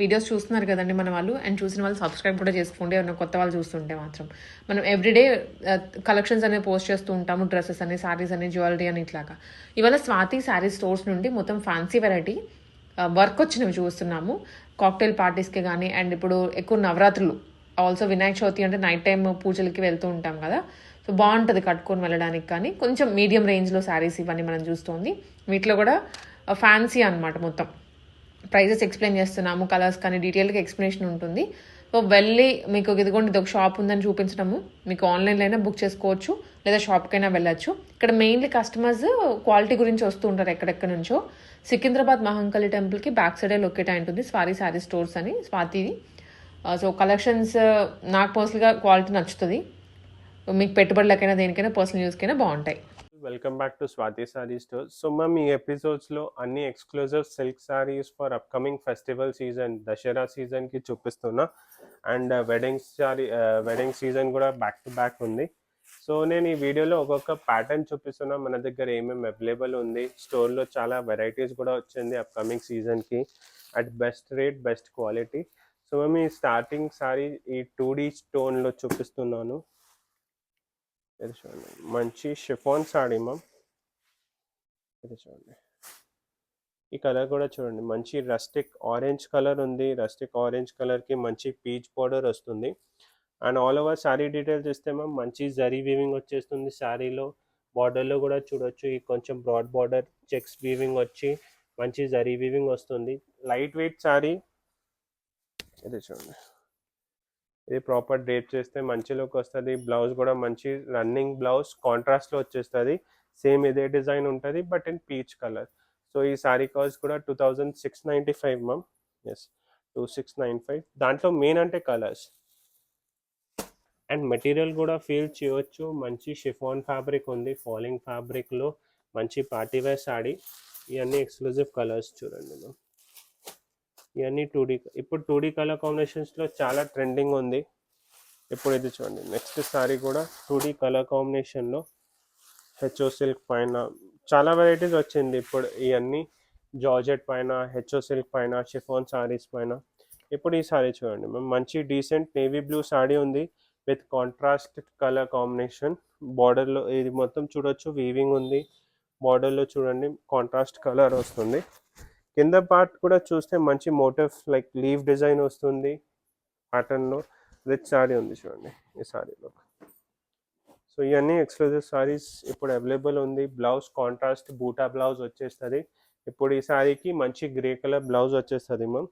Videos చూస్తున్నారు కదండి మన వాళ్ళు అండ్ చూసిన వాళ్ళు సబ్స్క్రైబ్ కూడా చేసుకోండి ఏమైనా కొత్త వాళ్ళు చూస్తుంటే మాత్రం. మనం ఎవ్రీడే కలెక్షన్స్ uh, అనేవి పోస్ట్ చేస్తూ ఉంటాము డ్రెస్సెస్ అని సారీస్ అని జ్యువెలరీ అని ఇట్లాగా. ఇవాళ స్వాతి శారీ స్టోర్స్ నుండి మొత్తం ఫ్యాన్సీ వెరైటీ వర్క్ వచ్చినవి చూస్తున్నాము. కాక్టైల్ పార్టీస్కి కానీ అండ్ ఇప్పుడు ఎక్కువ నవరాత్రులు. ఆల్సో వినాయక చవితి అంటే నైట్ టైం పూజలకి వెళ్తూ ఉంటాం కదా. సో బాగుంటుంది కట్టుకొని వెళ్ళడానికి కానీ కొంచెం మీడియం రేంజ్లో శారీస్ ఇవన్నీ మనం చూస్తుంది. వీటిలో కూడా uh, ఫ్యాన్సీ అన్నమాట మొత్తం. ప్రైజెస్ ఎక్స్ప్లెయిన్ చేస్తున్నాము కలర్స్ కానీ డీటెయిల్గా ఎక్స్ప్లెనేషన్ ఉంటుంది. సో వెళ్ళి మీకు ఇదిగోండి ఇది ఒక షాప్ ఉందని చూపించడము. మీకు ఆన్లైన్లో అయినా బుక్ చేసుకోవచ్చు లేదా షాప్కైనా వెళ్ళొచ్చు. ఇక్కడ మెయిన్లీ కస్టమర్స్ క్వాలిటీ గురించి వస్తూ ఉంటారు ఎక్కడెక్కడి నుంచో. సికింద్రాబాద్ మహంకాళి టెంపుల్కి బ్యాక్ సైడే లొకేట్ అయి ఉంటుంది స్వారీ శారీ స్టోర్స్ అని స్వాతిది. Uh, సో కలెక్షన్స్ uh, నాకు పర్సనల్గా క్వాలిటీ నచ్చుతుంది. మీకు పెట్టుబడులకైనా దేనికైనా పర్సనల్ యూస్కైనా బాగుంటాయి. Welcome back to Swathi sari store so ma'am ఈ ఎపిసోడ్స్లో అన్ని exclusive silk saris for upcoming festival season Dasara సీజన్కి చూపిస్తున్నా. And wedding sari wedding season కూడా బ్యాక్ టు బ్యాక్ ఉంది. సో నేను ఈ వీడియోలో ఒక్కొక్క ప్యాటర్న్ చూపిస్తున్నా. మన దగ్గర ఏమేమి అవైలబుల్ ఉంది. స్టోర్లో చాలా వెరైటీస్ కూడా వచ్చింది అప్కమింగ్ సీజన్కి at best rate best quality so మేము ఈ స్టార్టింగ్ సారీ ఈ టూ డీ స్టోన్లో చూపిస్తున్నాను. ఇది చూడండి. మంచి షిఫాన్ సాడీ మ్యామ్ ఇది చూడండి. ఈ కలర్ కూడా చూడండి. మంచి రస్టిక్ ఆరెంజ్ కలర్ ఉంది. రస్టిక్ ఆరెంజ్ కలర్కి మంచి పీచ్ బార్డర్ వస్తుంది. And all over sari details ఇస్తే మ్యామ్ మంచి జరీ వీవింగ్ వచ్చేస్తుంది శారీలో బార్డర్లో కూడా చూడొచ్చు. ఈ కొంచెం బ్రాడ్ బార్డర్ చెక్స్ వీవింగ్ వచ్చి మంచి జరీ వీవింగ్ వస్తుంది. లైట్ వెయిట్ శారీ ఇది చూడండి. ఇది ప్రాపర్ డ్రేప్ చేస్తే మంచి లుక్ వస్తుంది. బ్లౌజ్ కూడా మంచి రన్నింగ్ బ్లౌజ్ కాంట్రాస్ట్లో వచ్చేస్తుంది. సేమ్ ఇదే డిజైన్ ఉంటుంది but in peach colour. So ఈ శారీ కాస్ట్ కూడా two thousand six ninety five ma'am yes two six nine five దాంట్లో మెయిన్ అంటే కలర్స్ అండ్ మెటీరియల్ కూడా ఫీల్ చేయవచ్చు మంచి షిఫాన్ ఫ్యాబ్రిక్ ఉంది ఫాలింగ్ ఫ్యాబ్రిక్లో మంచి పార్టీవేర్ శాడీ ఇవన్నీ ఎక్స్క్లూజివ్ కలర్స్ చూడండి మ్యామ్ ఇవన్నీ టూ డీ ఇప్పుడు టూ డీ కలర్ కాంబినేషన్స్లో చాలా ట్రెండింగ్ ఉంది. ఇప్పుడు ఇది చూడండి నెక్స్ట్ సారీ కూడా టూ డీ కలర్ కాంబినేషన్లో హెచ్ఓ సిల్క్ పైన చాలా వెరైటీస్ వచ్చింది. ఇప్పుడు ఇవన్నీ జార్జెట్ పైన హెచ్ఓ సిల్క్ పైన షిఫాన్ సారీస్ పైన. ఇప్పుడు ఈ సారీ చూడండి మేము మంచి డీసెంట్ నేవీ బ్లూ సారీ ఉంది విత్ కాంట్రాస్ట్ కలర్ కాంబినేషన్ బార్డర్లో ఇది మొత్తం చూడొచ్చు వీవింగ్ ఉంది. బార్డర్లో చూడండి కాంట్రాస్ట్ కలర్ వస్తుంది. కింద పార్ట్ కూడా చూస్తే మంచి మోటివ్ లైక్ లీవ్ డిజైన్ వస్తుంది. ప్యాటర్న్లో రిచ్ సారీ ఉంది చూడండి ఈ సారీలో సో ఇవన్నీ ఎక్స్క్లూజివ్ సారీస్ ఇప్పుడు అవైలబుల్ ఉంది. బ్లౌజ్ కాంట్రాస్ట్ బూటా బ్లౌజ్ వచ్చేస్తుంది. ఇప్పుడు ఈ సారీకి మంచి గ్రే కలర్ బ్లౌజ్ వచ్చేస్తుంది మ్యామ్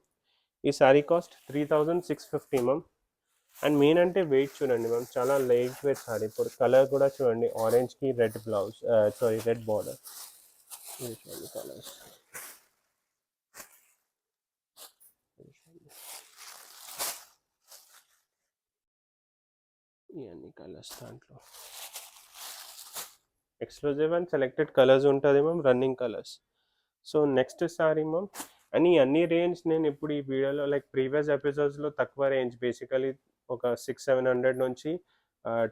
ఈ sari cost three thousand six fifty ma'am and main అంటే వెయిట్ చూడండి మ్యామ్ చాలా లైట్ వెయిట్ సారీ ఇప్పుడు కలర్ కూడా చూడండి. ఆరెంజ్కి red blouse sari red border చూడండి కలర్స్ ఇవన్నీ కలర్స్ దాంట్లో ఎక్స్క్లూజివ్ అండ్ సెలెక్టెడ్ కలర్స్ ఉంటుంది ma'am running colours so next sari ma'am and ఈ అన్ని రేంజ్ నేను ఇప్పుడు ఈ వీడియోలో లైక్ ప్రీవియస్ ఎపిసోడ్స్లో తక్కువ రేంజ్ బేసికలీ ఒక సిక్స్ సెవెన్ హండ్రెడ్ నుంచి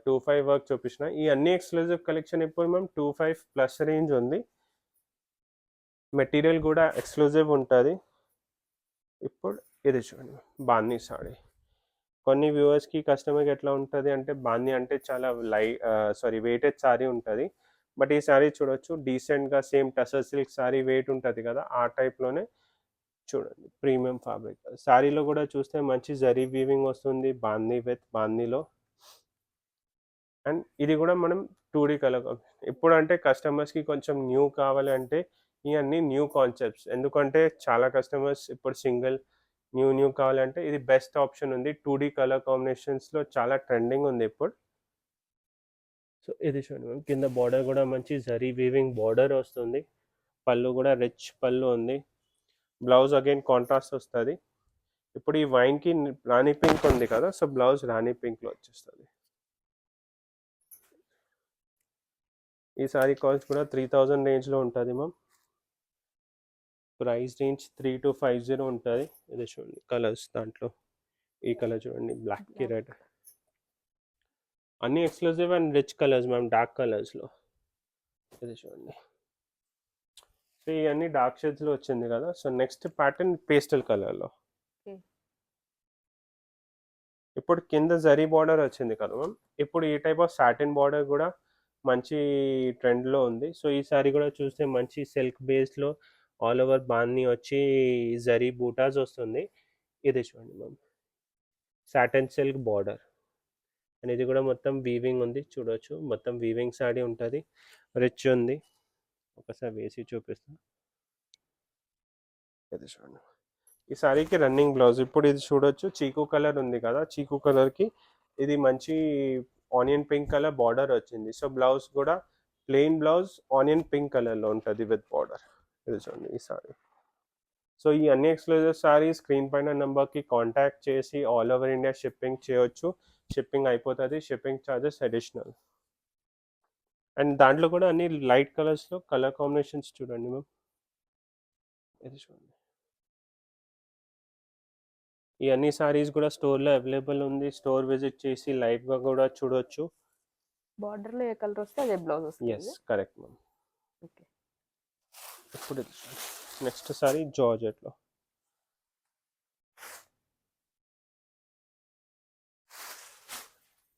టూ ఫైవ్ వర్క్ చూపించిన ఈ అన్ని ఎక్స్క్లూజివ్ కలెక్షన్ ఇప్పుడు ma'am two five plus range ఉంది. మెటీరియల్ కూడా ఎక్స్క్లూజివ్ ఉంటుంది. ఇప్పుడు ఇది చూడండి బాందీ సారీ కొన్ని వ్యూవర్స్కి కస్టమర్కి ఎట్లా ఉంటుంది అంటే బాణి అంటే చాలా లై సారీ వెయిటెడ్ సారీ ఉంటుంది. బట్ ఈ సారీ చూడొచ్చు డీసెంట్గా same tussar silk sari weight ఉంటుంది కదా ఆ టైప్లోనే చూడండి ప్రీమియం ఫ్యాబ్రిక్ శారీలో కూడా చూస్తే మంచి జరీ వీవింగ్ వస్తుంది బాందీ విత్ బాందీలో అండ్ ఇది కూడా మనం టూ డీ కలర్ ఇప్పుడు అంటే కస్టమర్స్కి కొంచెం న్యూ కావాలి అంటే ఇవన్నీ న్యూ కాన్సెప్ట్స్ ఎందుకంటే చాలా కస్టమర్స్ ఇప్పుడు సింగిల్ న్యూ న్యూ కావాలంటే ఇది బెస్ట్ ఆప్షన్ ఉంది. టూ డీ కలర్ కాంబినేషన్స్లో చాలా ట్రెండింగ్ ఉంది ఇప్పుడు. సో ఇది చూడండి మ్యామ్. కింద బార్డర్ కూడా మంచి జరీ వీవింగ్ బార్డర్ వస్తుంది. పళ్ళు కూడా రిచ్ పళ్ళు ఉంది. బ్లౌజ్ అగైన్ కాంట్రాస్ట్ వస్తుంది. ఇప్పుడు ఈ వైన్కి రాణి పింక్ ఉంది కదా సో బ్లౌజ్ రాణి పింక్లో వచ్చేస్తుంది. ఈ సారీ కాస్ట్ కూడా త్రీ థౌజండ్ రేంజ్లో ఉంటుంది ma'am. Price range three to five zero ఉంటుంది. ఇది చూడండి కలర్స్ దాంట్లో. ఈ కలర్ చూడండి బ్లాక్కి రెడ్ అన్ని exclusive and rich colours ma'am dark కలర్స్లో ఇది చూడండి. సో ఇవన్నీ డార్క్ షేడ్స్లో వచ్చింది కదా. సో నెక్స్ట్ ప్యాటర్న్ పేస్టల్ కలర్లో ఇప్పుడు కింద జరీ బార్డర్ వచ్చింది కదా మ్యామ్ ఇప్పుడు ఈ టైప్ ఆఫ్ సాటిన్ బార్డర్ కూడా మంచి ట్రెండ్లో ఉంది. సో ఈ సారీ కూడా చూస్తే మంచి సిల్క్ బేస్లో ఆల్ ఓవర్ బాన్ని వచ్చి జరీ బూటాస్ వస్తుంది. ఇది చూడండి ma'am satin silk border. And ఇది కూడా మొత్తం వీవింగ్ ఉంది. చూడొచ్చు. మొత్తం వీవింగ్ సాడీ ఉంటుంది. రిచ్ ఉంది. ఒకసారి వేసి చూపిస్తాను ఇది చూడండి. ఈ సారీకి రన్నింగ్ బ్లౌజ్. ఇప్పుడు ఇది చూడొచ్చు. చీకు కలర్ ఉంది కదా! చీకు కలర్కి ఇది మంచి ఆనియన్ పింక్ కలర్ బార్డర్ వచ్చింది. సో బ్లౌజ్ కూడా ప్లెయిన్ బ్లౌజ్ ఆనియన్ పింక్ కలర్లో ఉంటుంది విత్ బార్డర్. ఇది చూడండి ఈ సారీ సో ఈ అన్ని ఎక్స్క్లూజివ్ సారీ స్క్రీన్ పైన నెంబర్కి కాంటాక్ట్ చేసి ఆల్ ఓవర్ ఇండియా షిప్పింగ్ చేయొచ్చు. షిప్పింగ్ అయిపోతుంది. Shipping charges additional. అండ్ దాంట్లో కూడా అన్ని లైట్ కలర్స్లో కలర్ కాంబినేషన్స్ చూడండి మ్యామ్. ఇది చూడండి. ఈ అన్ని సారీస్ కూడా స్టోర్లో అవైలబుల్ ఉంది. స్టోర్ విజిట్ చేసి లైవ్గా కూడా చూడొచ్చు. బార్డర్లో ఏ కలర్ వస్తే అదే బ్లౌజ్ ఎస్ వస్తుంది కరెక్ట్ మ్యామ్. ఓకే. ఇప్పుడు నెక్స్ట్ సారీ జార్జెట్లో.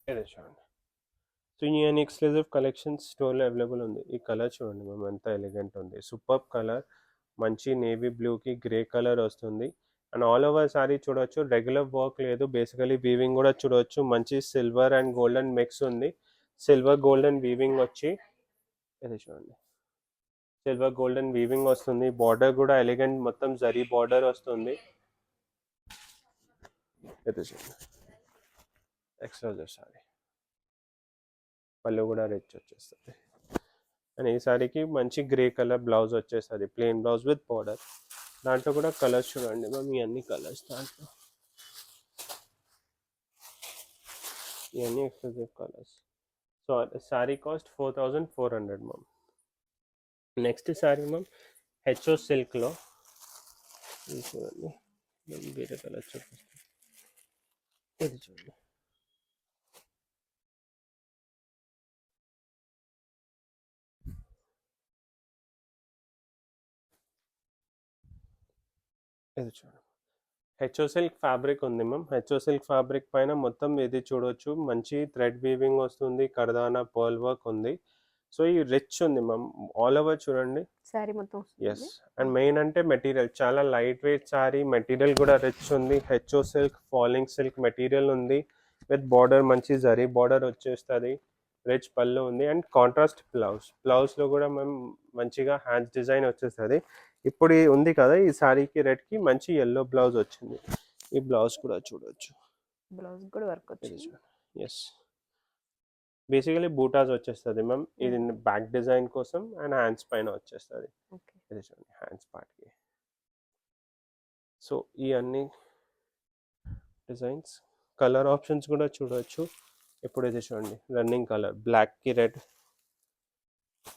ఇది చూడండి. సో ఈ అన్ని ఎక్స్క్లూజివ్ కలెక్షన్స్ స్టోర్లో అవైలబుల్ ఉంది. ఈ కలర్ చూడండి మ్యామ్ ఎంత ఎలిగెంట్ ఉంది. సూపర్ కలర్ మంచి నేవీ బ్లూకి గ్రే కలర్ వస్తుంది. అండ్ ఆల్ ఓవర్ సారీ చూడొచ్చు రెగ్యులర్ వర్క్ లేదు. బేసికలీ వీవింగ్ కూడా చూడొచ్చు. మంచి సిల్వర్ అండ్ గోల్డెన్ మిక్స్ ఉంది. సిల్వర్ గోల్డెన్ వీవింగ్ వచ్చి ఇది చూడండి. సిల్వర్ గోల్డెన్ వీవింగ్ వస్తుంది. బార్డర్ కూడా ఎలిగెంట్ మొత్తం జరీ బార్డర్ వస్తుంది. ఇది చూడండి ఎక్స్ట్రా సారీ పళ్ళు కూడా రిచ్ వచ్చేస్తుంది అండ్ ఈ సారీకి మంచి గ్రే కలర్ బ్లౌజ్ వచ్చేస్తుంది. ప్లెయిన్ బ్లౌజ్ విత్ బార్డర్ దాంట్లో కూడా కలర్స్ చూడండి మ్యామ్ ఈ అన్ని కలర్స్ దాంట్లో. ఇవన్నీ exclusive colours so sari cost four thousand four hundred ma'am next sari ma'am H O సిల్క్లో. ఇది చూడండి నేను వేరే కలర్ చూపిస్తాను. ఇది చూడండి. ఇది చూడండి. హెచ్ఓ సిల్క్ ఫ్యాబ్రిక్ ఉంది ma'am. H O silk fabric పైన మొత్తం ఇది చూడొచ్చు. మంచి థ్రెడ్ వీవింగ్ వస్తుంది కర్దానా పర్ల్ వర్క్ ఉంది. సో ఈ రిచ్ ఉంది మ్యామ్ ఆల్ ఓవర్ చూడండి. శారీ మొత్తం ఎస్ అండ్ మెయిన్ అంటే మెటీరియల్ చాలా లైట్ వెయిట్ సారీ మెటీరియల్ కూడా రిచ్ ఉంది. H O silk falling silk material ఉంది. విత్ బార్డర్ మంచి జరీ బార్డర్ వచ్చేస్తుంది. రిచ్ పళ్ళు ఉంది. అండ్ కాంట్రాస్ట్ బ్లౌజ్ బ్లౌజ్లో కూడా మేము మంచిగా హ్యాండ్స్ డిజైన్ వచ్చేస్తుంది. ఇప్పుడు ఉంది కదా ఈ సారీకి రెడ్కి మంచి ఎల్లో బ్లౌజ్ వచ్చింది. ఈ బ్లౌజ్ కూడా చూడొచ్చు. బ్లౌజ్ కూడా వర్క్ వచ్చింది. ఎస్ బేసికలీ బూటాస్ వచ్చేస్తుంది మ్యామ్. ఇది బ్యాక్ డిజైన్ కోసం అండ్ హ్యాండ్స్ పైన వచ్చేస్తుంది. ఇది చూడండి హ్యాండ్స్ పార్ట్కి. సో ఈ అన్ని డిజైన్స్ కలర్ ఆప్షన్స్ కూడా చూడవచ్చు ఇప్పుడు ఇది చూడండి రన్నింగ్ కలర్ బ్లాక్కి రెడ్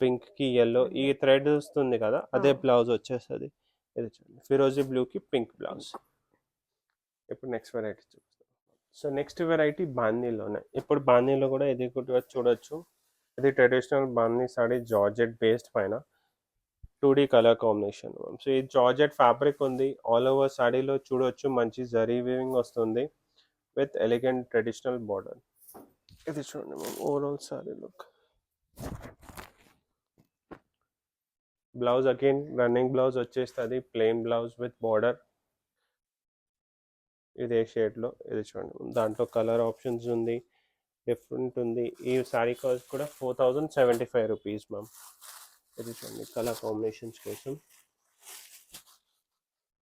పింక్కి ఎల్లో ఈ థ్రెడ్ వస్తుంది కదా అదే. బ్లౌజ్ వచ్చేస్తుంది. ఇది చూడండి ఫిరోజీ బ్లూకి పింక్ బ్లౌజ్. ఇప్పుడు నెక్స్ట్ వెరైటీ చూపిస్తాం సో నెక్స్ట్ వెరైటీ బాందీలోనే. ఇప్పుడు బాందీలో కూడా ఇది కూడా చూడొచ్చు. ఇది ట్రెడిషనల్ బాందీ సాడీ జార్జెట్ బేస్డ్ పైన. Two D colour combination. So ఈ జార్జెట్ ఫ్యాబ్రిక్ ఉంది. ఆల్ ఓవర్ సాడీలో చూడొచ్చు. మంచి జరీ వీవింగ్ వస్తుంది. With elegant traditional border. ఇది చూడండి ma'am overall sari look blouse again running blouse వచ్చేస్తుంది. Plain blouse with border. ఇదే షేడ్లో ఇది చూడండి. దాంట్లో కలర్ ఆప్షన్స్ ఉంది. డిఫరెంట్ ఉంది. ఈ శారీ కాస్ట్ కూడా four thousand seventy five rupees ma'am ఇది చూడండి. కలర్ కాంబినేషన్స్ కోసం.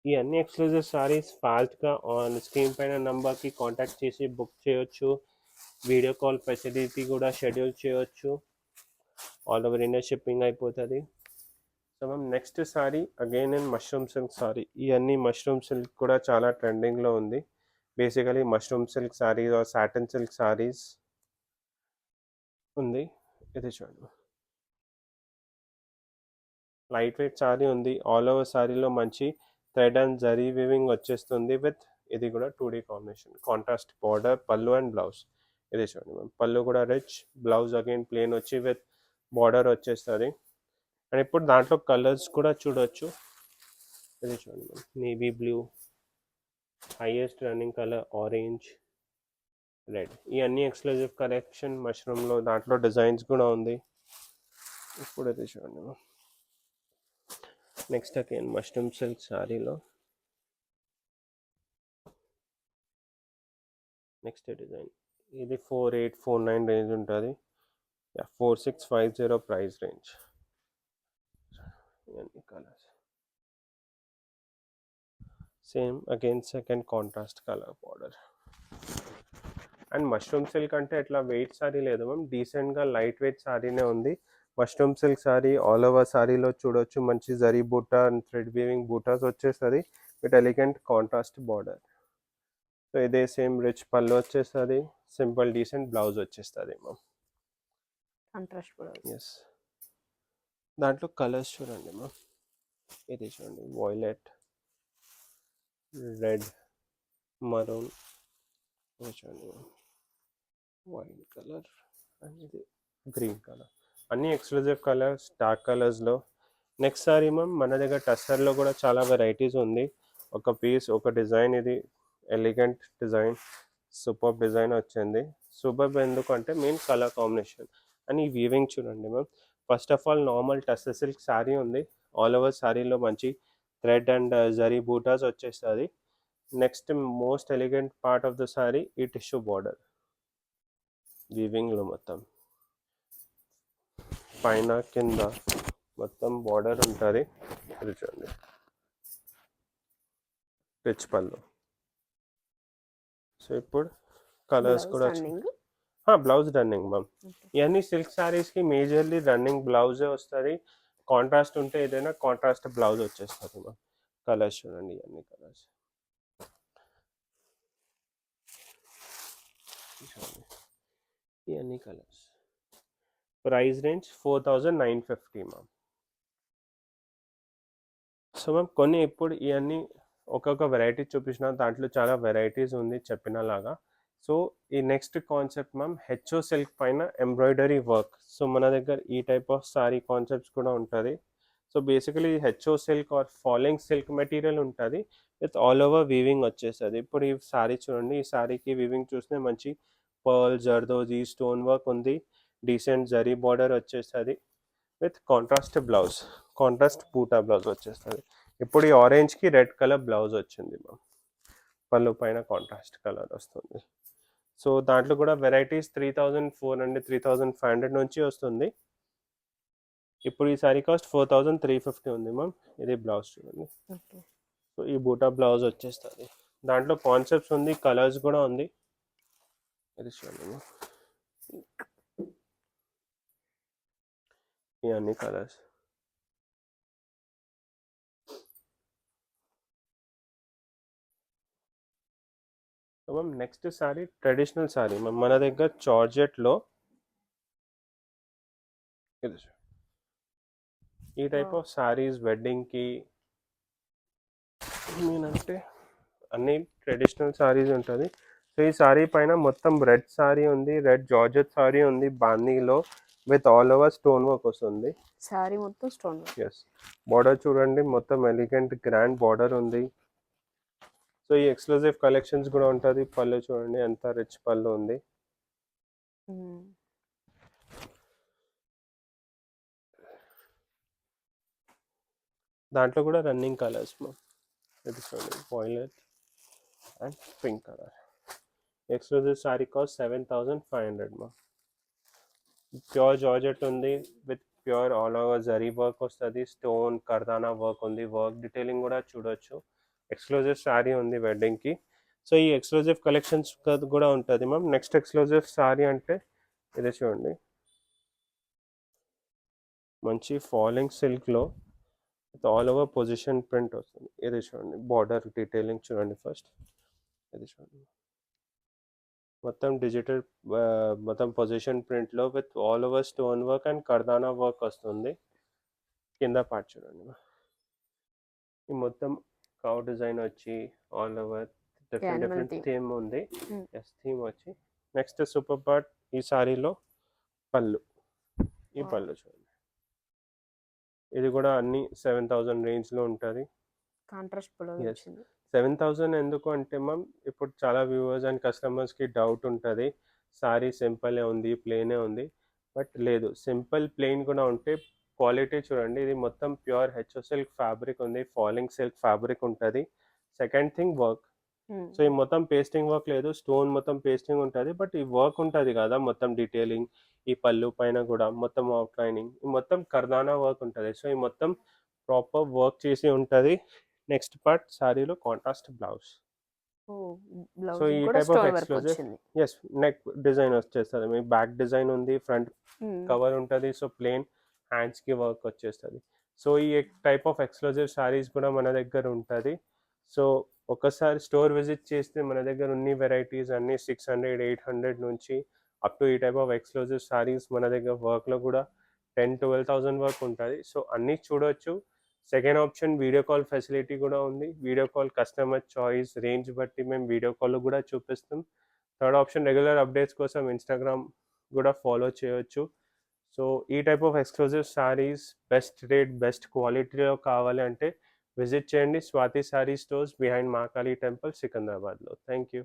ఈ అన్ని ఎక్స్క్లూజివ్ సారీస్ ఫాస్ట్గా ఆన్ స్క్రీన్ పైన నంబర్కి కాంటాక్ట్ చేసి బుక్ చేయొచ్చు. వీడియో కాల్ ఫెసిలిటీ కూడా షెడ్యూల్ చేయొచ్చు. ఆల్ ఓవర్ ఇండియా షిప్పింగ్ అయిపోతుంది. So ma'am next sari again and mushroom silk sari ఈ అన్ని మష్రూమ్ సిల్క్ కూడా చాలా ట్రెండింగ్లో ఉంది. Basically mushroom silk saris or satin silk saris ఉంది. ఇది చూడండి లైట్ వెయిట్ సారీ ఉంది. ఆల్ ఓవర్ సారీలో మంచి థ్రెడ్ అండ్ జరీ వివింగ్ వచ్చేస్తుంది విత్ ఇది కూడా two D combination contrast border pallu and blouse ఇది చూడండి మ్యామ్. పళ్ళు కూడా రిచ్ బ్లౌజ్ అగైన్ ప్లేన్ వచ్చి విత్ బార్డర్ వచ్చేస్తుంది. అండ్ ఇప్పుడు దాంట్లో కలర్స్ కూడా చూడవచ్చు ఇది చూడండి. Navy blue highest running colour orange red. ఈ అన్ని ఎక్స్క్లూజివ్ కలెక్షన్ మష్రూమ్లో దాంట్లో డిజైన్స్ కూడా ఉంది. ఇప్పుడు అది చూడండి. నెక్స్ట్ అకేన్ మష్రూమ్ సిల్క్ శారీలో నెక్స్ట్ డిజైన్. ఇది four eight four nine range ఉంటుంది. Four six five zero price range. Colours same again second contrast colour border and mushroom silk అంటే ఇట్లా వెయిట్ సారీ లేదు మ్యామ్ డీసెంట్గా లైట్ వెయిట్ సారీనే ఉంది mushroom silk sari all over సారీలో చూడొచ్చు మంచి జరీ బూటా అండ్ థ్రెడ్ వీవింగ్ బూటాస్ వచ్చేస్తుంది with elegant contrast border so ఇదే సేమ్ రిచ్ పళ్ళు వచ్చేస్తుంది సింపుల్ డీసెంట్ బ్లౌజ్ వచ్చేస్తుంది మ్యామ్ కాంట్రాస్ట్ కూడా ఎస్ దాంట్లో కలర్స్ చూడండి మా ఇది చూడండి వాయిలెట్ రెడ్ మరూన్ చూడండి. వైట్ కలర్ అండ్ ఇది గ్రీన్ కలర్ అన్ని ఎక్స్క్లూజివ్ కలర్స్ డార్క్ కలర్స్లో నెక్స్ట్ సారీ మ్యామ్ మన దగ్గర టస్సర్లో కూడా చాలా వెరైటీస్ ఉంది. ఒక పీస్ ఒక డిజైన్ ఇది. ఎలిగెంట్ డిజైన్ సూపర్ డిజైన్ వచ్చింది. సూపర్ ఎందుకంటే మెయిన్ కలర్ కాంబినేషన్ అని ఈ వీవింగ్ చూడండి ma'am first of all normal tussar silk sari ఉంది. ఆల్ ఓవర్ శారీలో మంచి థ్రెడ్ అండ్ జరీ బూటాస్ వచ్చేస్తుంది. Next most elegant part of the sari ఈ టిష్యూ బార్డర్. వీవింగ్లో మొత్తం. పైన కింద మొత్తం బార్డర్ ఉంటుంది. ఇది చూడండి. రిచ్ పళ్ళు. సో ఇప్పుడు కలర్స్ కూడా బ్లౌజ్ రన్నింగ్ మ్యామ్. ఇవన్నీ సిల్క్ శారీస్కి మేజర్లీ రన్నింగ్ బ్లౌజే వస్తుంది. కాంట్రాస్ట్ ఉంటే ఏదైనా కాంట్రాస్ట్ బ్లౌజ్ వచ్చేస్తుంది మ్యామ్ కలర్స్ చూడండి ఇవన్నీ కలర్స్. ఇవన్నీ colours. Price range four thousand nine fifty ma'am so ma'am కొన్ని ఇప్పుడు ఇవన్నీ ఒక్కొక్క వెరైటీ చూపించిన దాంట్లో చాలా వెరైటీస్ ఉంది చెప్పినలాగా. సో ఈ next concept ma'am H O silk పైన ఎంబ్రాయిడరీ వర్క్ సో మన దగ్గర ఈ టైప్ ఆఫ్ సారీ కాన్సెప్ట్స్ కూడా ఉంటుంది. So basically H O silk or following silk material ఉంటుంది. విత్ ఆల్ ఓవర్ వీవింగ్ వచ్చేస్తుంది. ఇప్పుడు ఈ సారీ చూడండి ఈ సారీకి వీవింగ్ చూస్తే మంచి పర్ల్ జర్దోజీ స్టోన్ వర్క్ ఉంది. డీసెంట్ జరీ బార్డర్ వచ్చేస్తుంది. విత్ కాంట్రాస్ట్ బ్లౌజ్ కాంట్రాస్ట్ బూటా బ్లౌజ్ వచ్చేస్తుంది. ఇప్పుడు ఈ ఆరెంజ్కి రెడ్ కలర్ బ్లౌజ్ వచ్చింది మ్యామ్ పళ్ళు పైన కాంట్రాస్ట్ కలర్ వస్తుంది. సో దాంట్లో కూడా varieties three thousand four hundred three thousand five hundred నుంచి వస్తుంది. ఇప్పుడు ఈ sari cost four thousand three fifty ఉంది మ్యామ్ ఇది బ్లౌజ్ చూడండి. సో ఈ బూటా బ్లౌజ్ వచ్చేస్తుంది. దాంట్లో కాన్సెప్ట్స్ ఉంది కలర్స్ కూడా ఉంది. ఇది చూడండి మ్యామ్. ఇవన్నీ colours ma'am next sari traditional sari. Ma'am మన దగ్గర ఇది చూడండి. ఈ టైప్. ఆఫ్ సారీస్ వెడ్డింగ్కి నేనంటే అన్ని ట్రెడిషనల్ సారీస్ ఉంటుంది. సో ఈ సారీ పైన మొత్తం రెడ్ సారీ ఉంది రెడ్ జార్జెట్ సారీ ఉంది బాందీలో with all over stone work వస్తుంది. శారీ మొత్తం స్టోన్ ఎస్ బార్డర్ చూడండి మొత్తం ఎలిగెంట్ గ్రాండ్ బార్డర్ ఉంది. సో ఈ ఎక్స్క్లూజివ్ కలెక్షన్స్ కూడా ఉంటుంది. పళ్ళు చూడండి ఎంత రిచ్ పళ్ళు ఉంది. దాంట్లో కూడా రన్నింగ్ కలర్స్ మా. ఇది చూడండి violet and pink colour exclusive sari cost seven thousand five hundred మా. ప్యూర్ జార్జెట్ ఉంది with pure all over zari work వస్తుంది. స్టోన్ కర్దానా వర్క్ ఉంది. వర్క్ డీటెయిలింగ్ కూడా చూడొచ్చు. ఎక్స్క్లూజివ్ శారీ ఉంది వెడ్డింగ్కి. సో ఈ ఎక్స్క్లూజివ్ కలెక్షన్స్ కూడా ఉంటుంది మ్యామ్. నెక్స్ట్ ఎక్స్క్లూజివ్ శారీ అంటే ఇది చూడండి. మంచి ఫాలింగ్ సిల్క్లో with all over position print వస్తుంది. ఇది చూడండి. బార్డర్ డీటెయిలింగ్ చూడండి ఫస్ట్. ఇది చూడండి. మొత్తం డిజిటల్ మొత్తం పొజిషన్ ప్రింట్లో with all over stone work and kardana work వస్తుంది. కింద పార్ట్ చూడండి ఈ మొత్తం కౌ డిజైన్ వచ్చి all over different different. Theme ఉంది. Hmm. ఎస్ థీమ్ వచ్చి. నెక్స్ట్ సూపర్ పార్ట్ ఈ సారీలో పళ్ళు. ఈ. పళ్ళు చూడండి. ఇది కూడా అన్ని సెవెన్ థౌజండ్ రేంజ్లో ఉంటుంది. కాంట్రాస్ట్ సెవెన్ థౌజండ్ ఎందుకు అంటే మ్యామ్ ఇప్పుడు చాలా వ్యూవర్స్ అండ్ కస్టమర్స్కి డౌట్ ఉంటుంది. సారీ సింపులే ఉంది ప్లెయినే ఉంది. బట్ లేదు సింపుల్ ప్లెయిన్ కూడా ఉంటే క్వాలిటీ చూడండి. ఇది మొత్తం pure H O silk fabric ఉంది. ఫాలింగ్ సిల్క్ ఫ్యాబ్రిక్ ఉంటుంది. Second thing work. సో ఈ మొత్తం పేస్టింగ్ వర్క్ లేదు. స్టోన్ మొత్తం పేస్టింగ్ ఉంటుంది. బట్ ఈ వర్క్ ఉంటుంది కదా మొత్తం డీటెయిలింగ్ ఈ పళ్ళు పైన కూడా మొత్తం అవుట్లైనింగ్ ఈ మొత్తం కర్దానా వర్క్ ఉంటుంది. సో ఈ మొత్తం ప్రాపర్ వర్క్ చేసి ఉంటుంది. నెక్స్ట్ పార్ట్ సారీలో కాంట్రాస్ట్ బ్లౌజ్ సో ఈ వర్క్ exclusive- వచ్చింది. ఎస్ నెక్ డిజైన్ వచ్చేస్తుంది. మీ బ్యాక్ డిజైన్ ఉంది. ఫ్రంట్. కవర్ ఉంటుంది. సో ప్లెయిన్ హ్యాండ్స్కి వర్క్ వచ్చేస్తుంది. సో ఈ టైప్ ఆఫ్ ఎక్స్క్లూజివ్ శారీస్ కూడా మన దగ్గర ఉంటుంది. సో ఒకసారి స్టోర్ విజిట్ చేస్తే మన దగ్గర ఉన్ని వెరైటీస్ అన్ని సిక్స్ హండ్రెడ్ ఎయిట్ హండ్రెడ్ నుంచి అప్ టు ఈ టైప్ ఆఫ్ ఎక్స్క్లూజివ్ శారీస్ మన దగ్గర వర్క్లో కూడా టెన్ ట్వెల్వ్ థౌజండ్ వర్క్ ఉంటుంది. సో అన్నీ చూడవచ్చు second option video call facility కూడా ఉంది. Video call customer choice range బట్టి మేము వీడియో కాల్లో కూడా చూపిస్తాం. థర్డ్ ఆప్షన్ రెగ్యులర్ అప్డేట్స్ కోసం ఇన్స్టాగ్రామ్ కూడా ఫాలో చేయొచ్చు. సో ఈ type of exclusive saris best rate best క్వాలిటీలో కావాలి అంటే విజిట్ చేయండి. Swathi sari stores behind Mahakali temple సికింద్రాబాద్లో. Thank you.